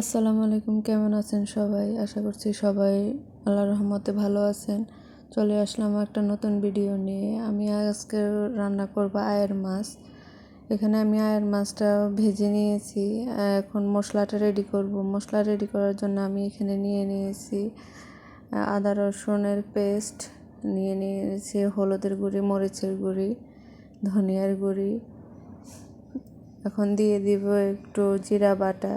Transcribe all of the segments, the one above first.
আসসালামু আলাইকুম, কেমন আছেন সবাই? আশা করছি সবাই আল্লাহ রহমতে ভালো আছেন। চলে আসলাম একটা নতুন ভিডিও নিয়ে। আমি আজকে রান্না করব আয়ের মাছ। এখানে আমি আয়ের মাছটা ভেজে নিয়েছি। এখন মশলাটা রেডি করব। মশলা রেডি করার জন্য আমি এখানে নিয়ে নিয়েছি আদা, রসুনের পেস্ট নিয়ে নিয়েছি, হলুদের গুঁড়ি, মরিচের গুঁড়ি, ধনিয়ার গুঁড়ি। এখন দিয়ে দিব একটু জিরা বাটা।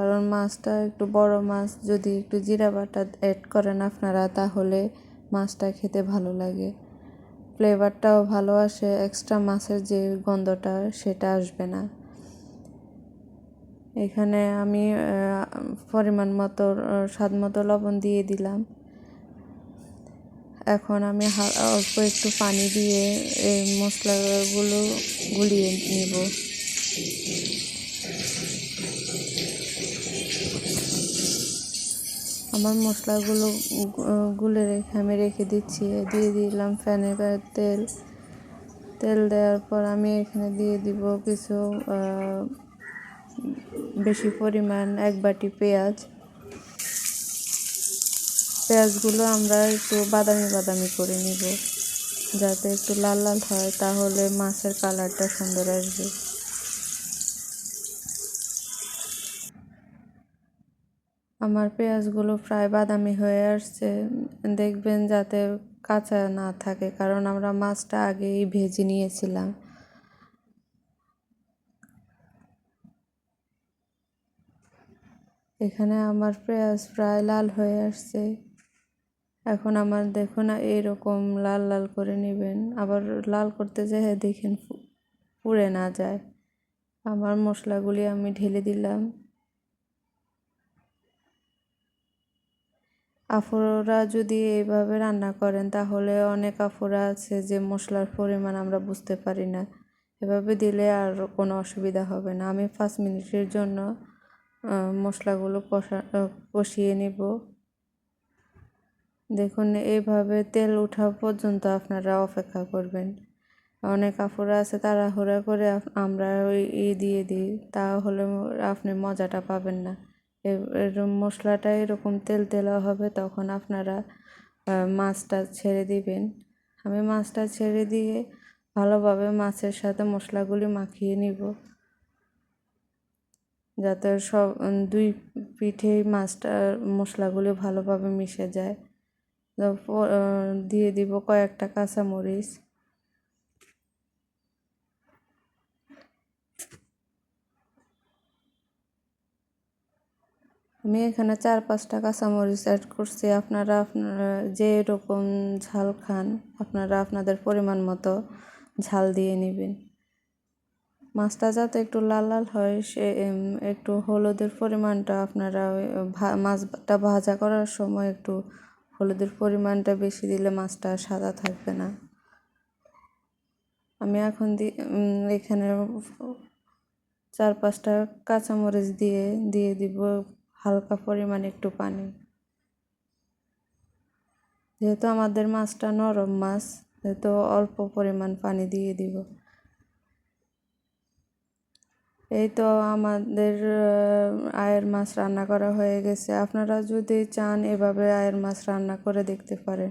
কারণ মাছটা একটু বড় মাছ, যদি একটু জিরা বাটা অ্যাড করেন আপনারা, তাহলে মাছটা খেতে ভালো লাগে। ফ্লেভারটাও ভালো আসে এক্সট্রা মাছের যে গন্ধটা সেটা আসবে না। এখানে আমি পরিমাণ মতো স্বাদ মতো লবণ দিয়ে দিলাম। এখন আমি অল্প একটু পানি দিয়ে এই মশলাগুলো গুলিয়ে নিব। আমার মশলাগুলো গুলে রেখে আমি রেখে দিচ্ছি। দিয়ে দিলাম ফ্যানের তেল। তেল দেওয়ার পর আমি এখানে দিয়ে দিব কিছু বেশি পরিমাণ এক বাটি পেঁয়াজ। পেঁয়াজগুলো আমরা একটু বাদামি বাদামি করে নিব। যাতে একটু লাল লাল হয়, তাহলে মাছের কালারটা সুন্দর আসবে। আমার পেঁয়াজগুলো প্রায় বাদামি হয়ে আসছে। দেখবেন যাতে কাঁচা না থাকে, কারণ আমরা মাছটা আগেই ভেজে নিয়েছিলাম। এখানে আমার পেঁয়াজ প্রায় লাল হয়ে আসছে। এখন আমার দেখুন এরকম লাল লাল করে নেবেন। আবার লাল করতে যেয়ে দেখেন পুড়ে না যায়। আমার মশলাগুলি আমি ঢেলে দিলাম। আফুরা যদি এইভাবে রান্না করেন, তাহলে অনেক আফুরা আছে যে মশলার পরিমাণ আমরা বুঝতে পারি না। এভাবে দিলে আর কোনো অসুবিধা হবে না। আমি পাঁচ মিনিটের জন্য মশলাগুলো কষা কষিয়ে নিব। দেখুন এইভাবে তেল ওঠা পর্যন্ত আপনারা অপেক্ষা করবেন। অনেক কাপড় আছে, তাড়াহুড়া করে আমরা ওই, ই দিয়ে দিই, তাহলে আপনি মজাটা পাবেন না। মশলাটা এরকম তেল তেলা হবে তখন আপনারা মাছটা ছেড়ে দিবেন। আমি মাছটা ছেড়ে দিয়ে ভালোভাবে মাছের সাথে মশলাগুলি মাখিয়ে নিব। যাতে সব দুই পিঠেই মাছটা, মশলাগুলি ভালোভাবে মিশে যায়। দিয়ে দিব কয়েকটা কাঁচামরিচ। আমি এখানে চার পাঁচটা কাঁচামরিচ অ্যাড করছি। আপনারা আপনারা, যে রকম ঝাল খান, আপনারা আপনাদের পরিমাণ মতো ঝাল দিয়ে নেবেন। মাছটা যাতে একটু লাল লাল হয়, সে একটু হলুদের পরিমাণটা আপনারা মাছটা ভাজা করার সময় একটু হলুদের পরিমাণটা বেশি দিলে মাছটা সাদা থাকবে না। আমি এখন দিয়ে এখানে চার পাঁচটা কাঁচামরিচ দিয়ে দিয়ে দিব হালকা পরিমাণে একটু পানি। যেহেতু আমাদের মাছটা নরম মাছ যেহেতু অল্প পরিমাণ পানি দিয়ে দিব। এই তো আমাদের আয়ের মাছ রান্না করা হয়ে গেছে। আপনারা যদি চান এভাবে আয়ের মাছ রান্না করে দেখতে পারেন।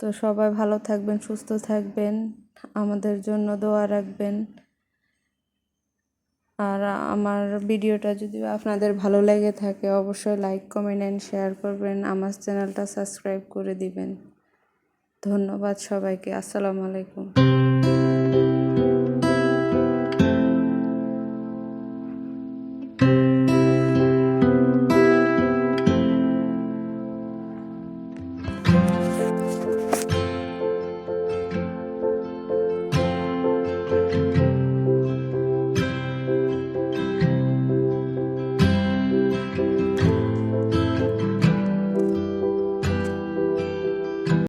তো সবাই ভালো থাকবেন, সুস্থ থাকবেন। আমাদের জন্য দোয়া রাখবেন। আর আমার ভিডিওটা যদি আপনাদের ভালো লেগে থাকে, অবশ্যই লাইক কমেন্ট অ্যান্ড শেয়ার করবেন। আমার চ্যানেলটা সাবস্ক্রাইব করে দিবেন। ধন্যবাদ সবাইকে। আসসালামু আলাইকুম।